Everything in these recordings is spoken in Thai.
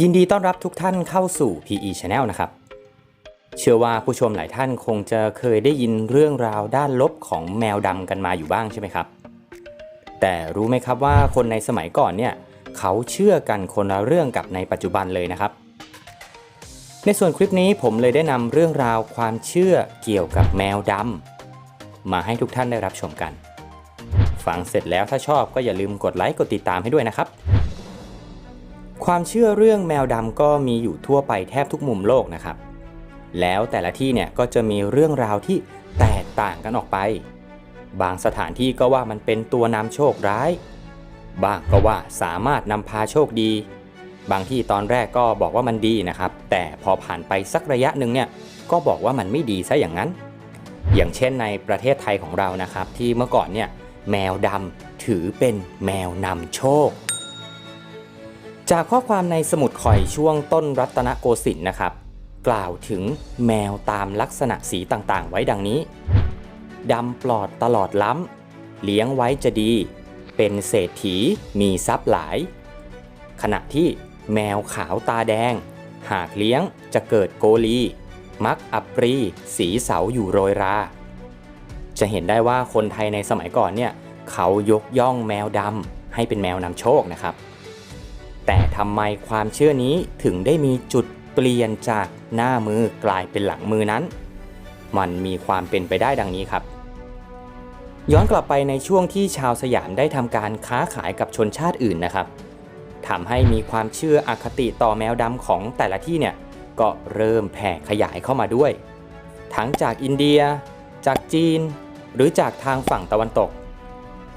ยินดีต้อนรับทุกท่านเข้าสู่ PE Channel นะครับ เชื่อว่าผู้ชมหลายท่านคงจะเคยได้ยินเรื่องราวด้านลบของแมวดำกันมาอยู่บ้างใช่ไหมครับ แต่รู้ไหมครับว่าคนในสมัยก่อนเนี่ยเขาเชื่อกันคนละเรื่องกับในปัจจุบันเลยนะครับ ในส่วนคลิปนี้ผมเลยได้นำเรื่องราวความเชื่อเกี่ยวกับแมวดำมาให้ทุกท่านได้รับชมกัน ฟังเสร็จแล้วถ้าชอบก็อย่าลืมกดไลค์กดติดตามให้ด้วยนะครับ ความเชื่อเรื่องแมวดำก็มีอยู่ทั่วไปแทบทุกมุมโลกนะครับ แล้วแต่ละที่เนี่ยก็จะมีเรื่องราวที่แตกต่างกันออกไป บางสถานที่ก็ว่ามันเป็นตัวนำโชคร้าย บางก็ว่าสามารถนำพาโชคดี บางที่ตอนแรกก็บอกว่ามันดีนะครับ แต่พอผ่านไปสักระยะหนึ่งเนี่ยก็บอกว่ามันไม่ดีซะอย่างนั้น อย่างเช่นในประเทศไทยของเรานะครับ ที่เมื่อก่อนเนี่ยแมวดำถือเป็นแมวนำโชค จากข้อความในสมุดข่อยช่วงต้นรัตนโกสินทร์นะครับ กล่าวถึงแมวตามลักษณะสีต่างๆ ไว้ดังนี้ดำปลอดตลอดล้ำ เลี้ยงไว้จะดี เป็นเศรษฐีมีทรัพย์หลาย ขณะที่แมวขาวตาแดง หากเลี้ยงจะเกิดโกลี มักอัปรี สีเสาอยู่โรยรา จะเห็นได้ว่าคนไทยในสมัยก่อนเนี่ย เขายกย่องแมวดำให้เป็นแมวนำโชคนะครับ แต่ทำไมความเชื่อนี้ถึงได้มีจุดเปลี่ยนจากหน้ามือกลายเป็นหลังมือนั้น มันมีความเป็นไปได้ดังนี้ครับ ย้อนกลับไปในช่วงที่ชาวสยามได้ทำการค้าขายกับชนชาติอื่นนะครับทำให้มีความเชื่ออคติต่อแมวดำของแต่ละที่เนี่ยก็เริ่มแผ่ขยายเข้ามาด้วย ทั้งจากอินเดีย จากจีน หรือจากทางฝั่งตะวันตก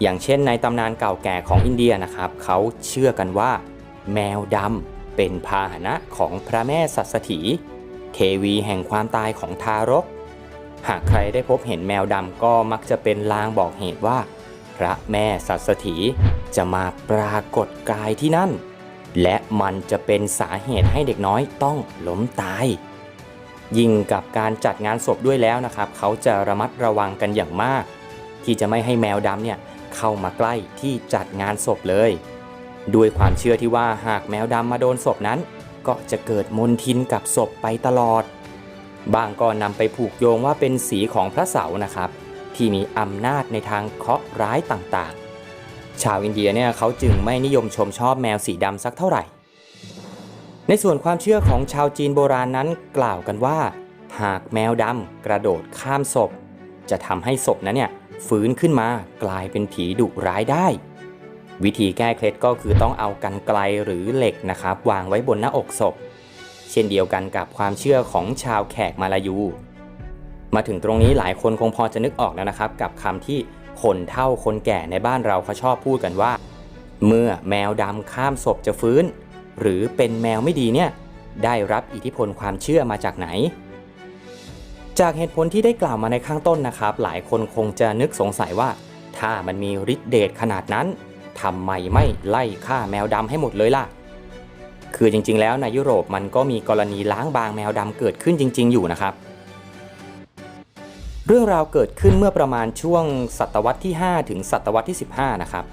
อย่างเช่นในตำนานเก่าแก่ของอินเดียนะครับ เขาเชื่อกันว่า แมวดำเป็นพาหนะของพระแม่สัสถีเทวีแห่งความตายของทารก หากใครได้พบเห็นแมวดำก็มักจะเป็นลางบอกเหตุว่า พระแม่สัสถีจะมาปรากฏกายที่นั่น และมันจะเป็นสาเหตุให้เด็กน้อยต้องล้มตาย ยิ่งกับการจัดงานศพด้วยแล้วนะครับ เขาจะระมัดระวังกันอย่างมาก ที่จะไม่ให้แมวดำเนี่ยเข้ามาใกล้ที่จัดงานศพเลย ด้วยความเชื่อที่ว่าหากแมวดำมาโดนศพนั้น ก็จะเกิดมนทินกับศพไปตลอด บางก็นำไปผูกโยงว่าเป็นสีของพระเสาร์นะครับ ที่มีอำนาจในทางเคราะห์ร้ายต่างๆ ชาวอินเดียเนี่ยเขาจึงไม่นิยมชมชอบแมวสีดำสักเท่าไหร่ ในส่วนความเชื่อของชาวจีนโบราณนั้นกล่าวกันว่า หากแมวดำกระโดดข้ามศพ จะทำให้ศพนั้นเนี่ยฟื้นขึ้นมากลายเป็นผีดุร้ายได้ วิธีแก้เคล็ดก็คือต้องเอากันไกลหรือเหล็กนะครับ วางไว้บนหน้าอกศพ เช่นเดียวกันกับความเชื่อของชาวแขกมาลายู มาถึงตรงนี้หลายคนคงพอจะนึกออกแล้วนะครับ กับคำที่คนเฒ่าคนแก่ในบ้านเราเขาชอบพูดกันว่า เมื่อแมวดำข้ามศพจะฟื้น หรือเป็นแมวไม่ดีเนี่ยได้รับอิทธิพลความเชื่อมาจากไหน จากเหตุผลที่ได้กล่าวมาในข้างต้นนะครับ หลายคนคงจะนึกสงสัยว่า ถ้ามันมีฤทธิ์เดชขนาดนั้น ทำไมไม่ไล่ฆ่าแมวดำให้หมดเลยล่ะ คือจริงๆ แล้วในยุโรปมันก็มีกรณีล้างบางแมวดำเกิดขึ้นจริง ๆ อยู่นะครับ เรื่องราวเกิดขึ้นเมื่อประมาณช่วงศตวรรษที่ 5 ถึงศตวรรษที่ 15 นะครับ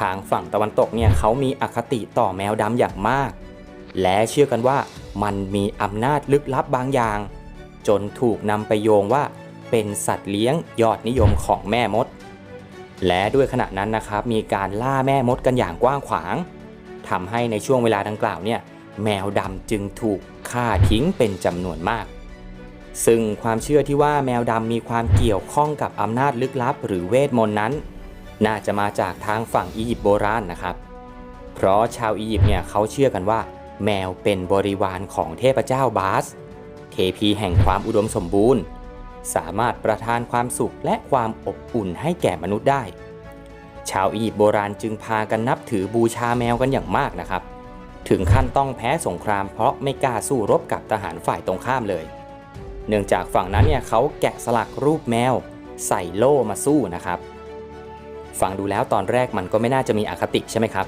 ทางฝั่งตะวันตกเนี่ยเขามีอคติต่อแมวดำอย่างมาก และเชื่อกันว่ามันมีอำนาจลึกลับบางอย่าง จนถูกนำไปโยงว่าเป็นสัตว์เลี้ยงยอดนิยมของแม่มด และด้วยขณะนั้นนะครับมีการล่าแม่มดกันอย่างกว้างขวางทำให้ในช่วงเวลาดังกล่าวเนี่ยแมวดำจึงถูกฆ่าทิ้งเป็นจำนวนมาก ซึ่งความเชื่อที่ว่าแมวดำมีความเกี่ยวข้องกับอำนาจลึกลับ หรือเวทมนต์นั้น น่าจะมาจากทางฝั่งอียิปต์โบราณนะครับ เพราะชาวอียิปต์เนี่ยเขาเชื่อกันว่า แมวเป็นบริวารของเทพเจ้าบาส เทพีแห่งความอุดมสมบูรณ์ สามารถประทานความสุขและความอบอุ่นให้แก่มนุษย์ได้ ชาวอียิปต์โบราณจึงพากันนับถือบูชาแมวกันอย่างมากนะครับ ถึงขั้นต้องแพ้สงครามเพราะไม่กล้าสู้รบกับทหารฝ่ายตรงข้ามเลย เนื่องจากฝั่งนั้นเนี่ยเขาแกะสลักรูปแมว ใส่โล่มาสู้นะครับ ฟังดูแล้วตอนแรกมันก็ไม่น่าจะมีอคติใช่ไหมครับ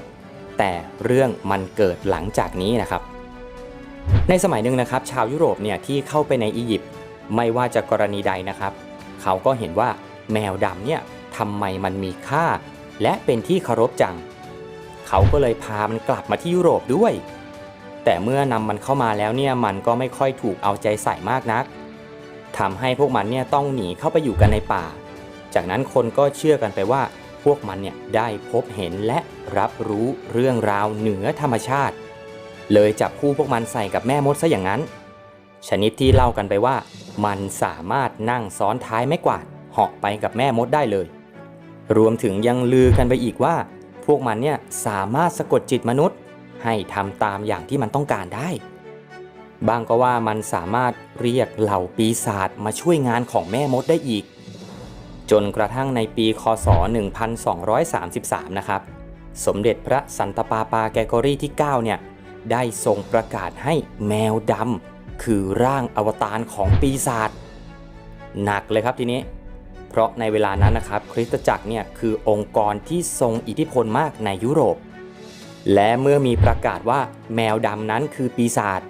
แต่เรื่องมันเกิดหลังจากนี้นะครับในสมัยหนึ่งนะครับชาวยุโรปเนี่ยที่เข้าไปในอียิปต์ ไม่ว่าจะกรณีใดนะครับ เขาก็เห็นว่าแมวดำเนี่ยทำไมมันมีค่า และเป็นที่เคารพจัง เขาก็เลยพามันกลับมาที่ยุโรปด้วย แต่เมื่อนำมันเข้ามาแล้วเนี่ยมันก็ไม่ค่อยถูกเอาใจใส่มากนักทำให้พวกมันเนี่ยต้องหนีเข้าไปอยู่กันในป่า จากนั้นคนก็เชื่อกันไปว่าพวกมันเนี่ยได้พบเห็นและรับรู้เรื่องราวเหนือธรรมชาติ เลยจับคู่พวกมันใส่กับแม่มดซะอย่างนั้น ชนิดที่เล่ากันไปว่า มันสามารถนั่งซ้อนท้ายไม้กวาดเหาะไปกับแม่มดได้เลย รวมถึงยังลือกันไปอีกว่า พวกมันเนี่ยสามารถสะกดจิตมนุษย์ ให้ทำตามอย่างที่มันต้องการได้บางก็ว่ามันสามารถเรียกเหล่าปีศาจมาช่วยงานของแม่มดได้อีก จนกระทั่งในปีคศ 1233 นะครับ สมเด็จพระสันตะปาปาแกโกรีที่ 9 เนี่ย ได้ทรงประกาศให้แมวดำ คือร่างอวตารของปีศาจหนักเลยครับทีนี้ เพราะในเวลานั้นนะครับคริสตจักรเนี่ยคือองค์กรที่ทรงอิทธิพลมากในยุโรป และเมื่อมีประกาศว่าแมวดำนั้นคือปีศาจ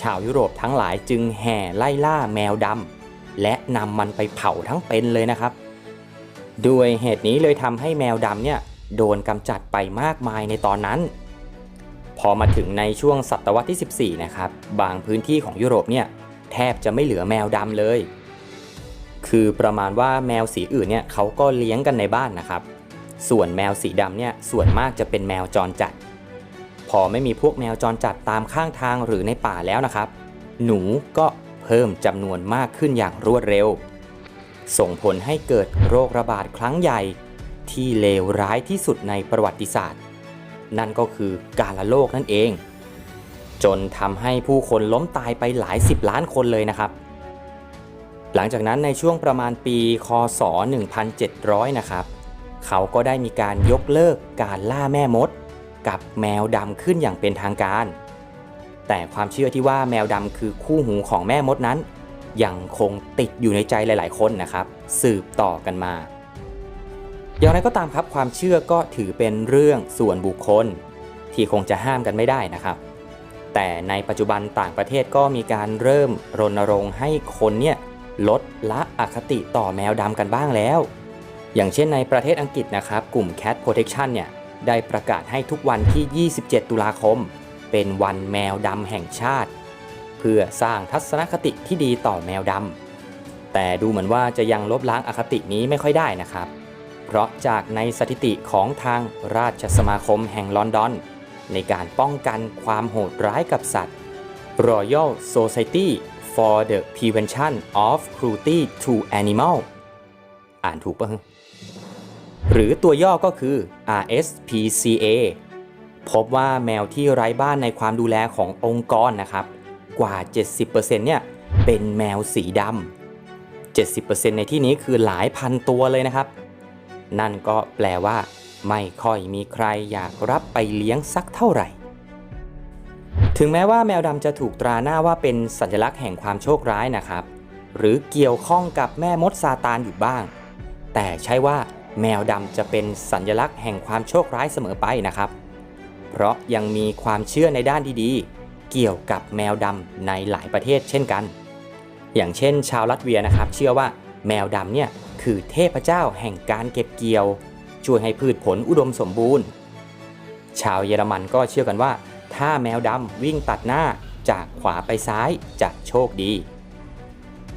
ชาวยุโรปทั้งหลายจึงแห่ไล่ล่าแมวดำและนำมันไปเผาทั้งเป็นเลยนะครับ ด้วยเหตุนี้เลยทำให้แมวดำเนี่ยโดนกำจัดไปมากมายในตอนนั้น พอมาถึงในช่วงศตวรรษที่ 14 นะครับ บางพื้นที่ของยุโรปเนี่ยแทบจะไม่เหลือแมวดำเลย คือประมาณว่าแมวสีอื่นเนี่ยเขาก็เลี้ยงกันในบ้านนะครับ ส่วนแมวสีดำเนี่ยส่วนมากจะเป็นแมวจรจัด พอไม่มีพวกแมวจรจัดตามข้างทางหรือในป่าแล้วนะครับ หนูก็เพิ่มจำนวนมากขึ้นอย่างรวดเร็ว ส่งผลให้เกิดโรคระบาดครั้งใหญ่ที่เลวร้ายที่สุดในประวัติศาสตร์ นั่นก็คือการละโรคนั่นเอง จนทำให้ผู้คนล้มตายไปหลายสิบล้านคนเลยนะครับ หลังจากนั้นในช่วงประมาณปีคศ 1700 นะครับ เขาก็ได้มีการยกเลิกการล่าแม่มด กับแมวดำขึ้นอย่างเป็นทางการ แต่ความเชื่อที่ว่าแมวดำคือคู่หูของแม่มดนั้นยังคงติดอยู่ในใจหลาย ๆ คนนะครับ สืบต่อกันมา อย่างไรก็ตามครับความเชื่อก็ถือเป็นเรื่องส่วนบุคคล ที่คงจะห้ามกันไม่ได้นะครับ แต่ในปัจจุบันต่างประเทศก็มีการเริ่มรณรงค์ให้คนเนี่ยลดละอคติต่อแมวดำกันบ้างแล้ว อย่างเช่นในประเทศอังกฤษนะครับ กลุ่ม Cat Protection เนี่ยได้ประกาศให้ทุกวันที่ 27 ตุลาคม เป็นวันแมวดำแห่งชาติ เพื่อสร้างทัศนคติที่ดีต่อแมวดำแต่ดูเหมือนว่าจะยังลบล้างอคตินี้ไม่ค่อยได้นะครับ เพราะจากในสถิติของทางราชสมาคมแห่งลอนดอน ในการป้องกันความโหดร้ายกับสัตว์ Royal Society for the Prevention of Cruelty to Animal อ่านถูกปะหรือตัวย่อก็คือ RSPCA พบว่าแมวที่ไร้บ้านในความดูแลขององค์กรนะครับ กว่า 70%เนี่ยเป็นแมวสีดำ70%ในที่นี้คือหลายพันตัวเลยนะครับ นั่นก็แปลว่า ไม่ค่อยมีใครอยากรับไปเลี้ยงสักเท่าไหร่ ถึงแม้ว่าแมวดำจะถูกตราหน้าว่าเป็นสัญลักษณ์แห่งความโชคร้ายนะครับ หรือเกี่ยวข้องกับแม่มดซาตานอยู่บ้าง แต่ใช่ว่าแมวดำจะเป็นสัญลักษณ์แห่งความโชคร้ายเสมอไปนะครับ เพราะยังมีความเชื่อในด้านดีๆ เกี่ยวกับแมวดำในหลายประเทศเช่นกัน อย่างเช่น ชาวลัตเวียนะครับ เชื่อว่า แมวดำเนี่ยคือเทพเจ้าแห่งการเก็บเกี่ยว ช่วยให้พืชผลอุดมสมบูรณ์ ชาวเยอรมันก็เชื่อกันว่า ถ้าแมวดำวิ่งตัดหน้าจากขวาไปซ้ายจะโชคดี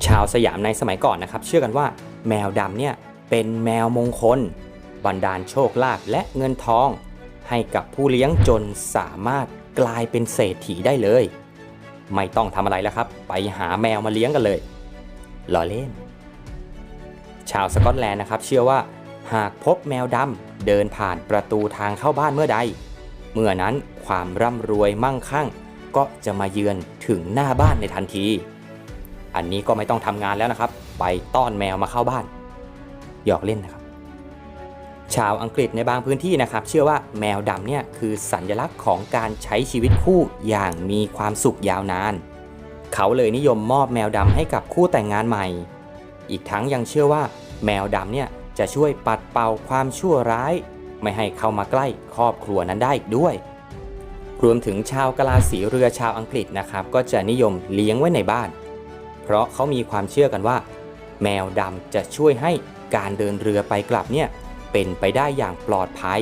ชาวสยามในสมัยก่อนนะครับ เชื่อกันว่า แมวดำเนี่ยเป็นแมวมงคล บันดาลโชคลาภและเงินทอง ให้กับผู้เลี้ยงจนสามารถกลายเป็นเศรษฐีได้เลย ไม่ต้องทำอะไรแล้วครับ ไปหาแมวมาเลี้ยงกันเลยล้อเล่น ชาวสกอตแลนด์นะครับ เชื่อว่าหากพบแมวดำเดินผ่านประตูทางเข้าบ้านเมื่อใด เมื่อนั้นความร่ำรวยมั่งคั่ง ก็จะมาเยือนถึงหน้าบ้านในทันที อันนี้ก็ไม่ต้องทำงานแล้วนะครับ ไปต้อนแมวมาเข้าบ้าน หยอกเล่นนะครับ ชาวอังกฤษในบางพื้นที่นะครับ เชื่อว่าแมวดำเนี่ยคือสัญลักษณ์ของการใช้ชีวิตคู่อย่างมีความสุขยาวนาน เขาเลยนิยมมอบแมวดำให้กับคู่แต่งงานใหม่ อีกทั้งยังเชื่อว่าแมวดำเนี่ยจะช่วยปัดเป่าความชั่วร้าย ไม่ให้เข้ามาใกล้ครอบครัวนั้นได้อีกด้วย รวมถึงชาวกะลาสีเรือชาวอังกฤษนะครับ ก็จะนิยมเลี้ยงไว้ในบ้าน เพราะเขามีความเชื่อกันว่า แมวดำจะช่วยให้การเดินเรือไปกลับเนี่ยเป็นไปได้อย่างปลอดภัย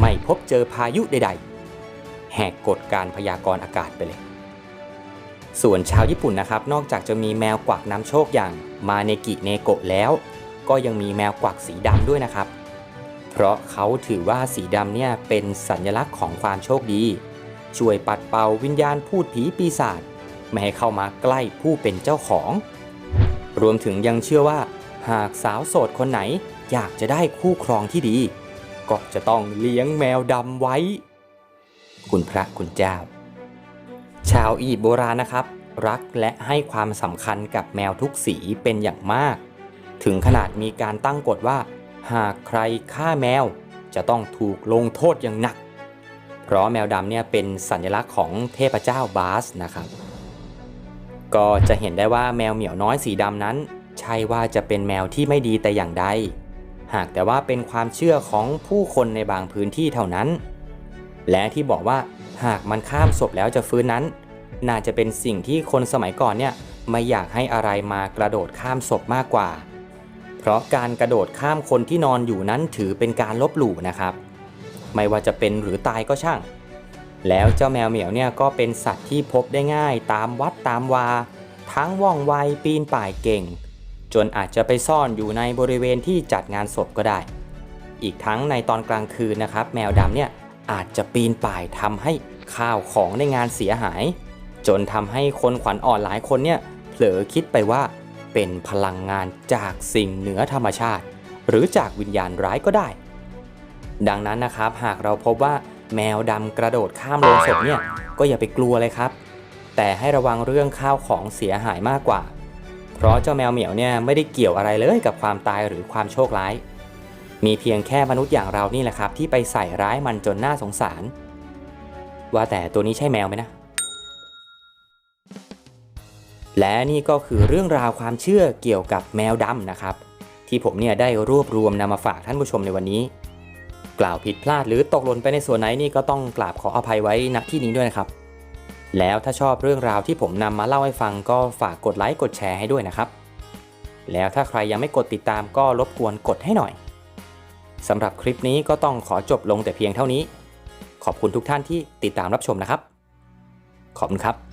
ไม่พบเจอพายุใดๆ แหกกฎการพยากรณ์อากาศไปเลย ส่วนชาวญี่ปุ่นนะครับ นอกจากจะมีแมวกวักนำโชคอย่างมาเนกิเนโกะแล้ว ก็ยังมีแมวกวักสีดำด้วยนะครับ เพราะเขาถือว่าสีดำเนี่ยเป็นสัญลักษณ์ของความโชคดี ช่วยปัดเป่าวิญญาณพูดผีปีศาจไม่ให้เข้ามาใกล้ผู้เป็นเจ้าของ รวมถึงยังเชื่อว่า หากสาวโสดคนไหนอยากจะได้คู่ครองที่ดี ก็จะต้องเลี้ยงแมวดำไว้ คุณพระคุณเจ้า ชาวอียิปต์โบราณนะครับ รักและให้ความสำคัญกับแมวทุกสีเป็นอย่างมาก ถึงขนาดมีการตั้งกฎว่า หากใครฆ่าแมวจะต้องถูกลงโทษอย่างหนัก เพราะแมวดำเนี่ยเป็นสัญลักษณ์ของเทพเจ้าบาสนะครับ ก็จะเห็นได้ว่าแมวเหมียวน้อยสีดำนั้น ใช่ว่าจะเป็นแมวที่ไม่ดีแต่อย่างใด หากแต่ว่าเป็นความเชื่อของผู้คนในบางพื้นที่เท่านั้น และที่บอกว่าหากมันข้ามศพแล้วจะฟื้นนั้น น่าจะเป็นสิ่งที่คนสมัยก่อนเนี่ยไม่อยากให้อะไรมากระโดดข้ามศพมากกว่า เพราะการกระโดดข้ามคนที่นอนอยู่นั้นถือเป็นการลบหลู่นะครับ ไม่ว่าจะเป็นหรือตายก็ช่าง แล้วเจ้าแมวเหมียวเนี่ยก็เป็นสัตว์ที่พบได้ง่ายตามวัดตามวา ทั้งว่องไวปีนป่ายเก่ง จนอาจจะไปซ่อนอยู่ในบริเวณที่จัดงานศพก็ได้ อีกทั้งในตอนกลางคืนนะครับ แมวดำเนี่ยอาจจะปีนป่ายทำให้ข้าวของในงานเสียหาย จนทำให้คนขวัญอ่อนหลายคนเนี่ยเผลอคิดไปว่า เป็นพลังงานจากสิ่งเหนือธรรมชาติ หรือจากวิญญาณร้ายก็ได้ ดังนั้นนะครับหากเราพบว่าแมวดำกระโดดข้ามโลงศพเนี่ยก็อย่าไปกลัวเลยครับ แต่ให้ระวังเรื่องข้าวของเสียหายมากกว่า เพราะเจ้าแมวเหมียวเนี่ยไม่ได้เกี่ยวอะไรเลยกับความตายหรือความโชคร้าย มีเพียงแค่มนุษย์อย่างเรานี่แหละครับ ที่ไปใส่ร้ายมันจนน่าสงสาร ว่าแต่ตัวนี้ใช่แมวไหมนะ และนี่ก็คือเรื่องราวความเชื่อเกี่ยวกับแมวดำนะครับ ที่ผมเนี่ยได้รวบรวมนำมาฝากท่านผู้ชมในวันนี้ กล่าวผิดพลาดหรือตกหล่นไปในส่วนไหนนี่ก็ต้องกราบขออภัยไว้ณที่นี้ด้วยนะครับ แล้วถ้าชอบเรื่องราวที่ผมนำมาเล่าให้ฟังก็ฝากกดไลค์กดแชร์ให้ด้วยนะครับ แล้วถ้าใครยังไม่กดติดตามก็รบกวนกดให้หน่อยสำหรับคลิปนี้ก็ต้องขอจบลงแต่เพียงเท่านี้ ขอบคุณทุกท่านที่ติดตามรับชมนะครับ ขอบคุณครับ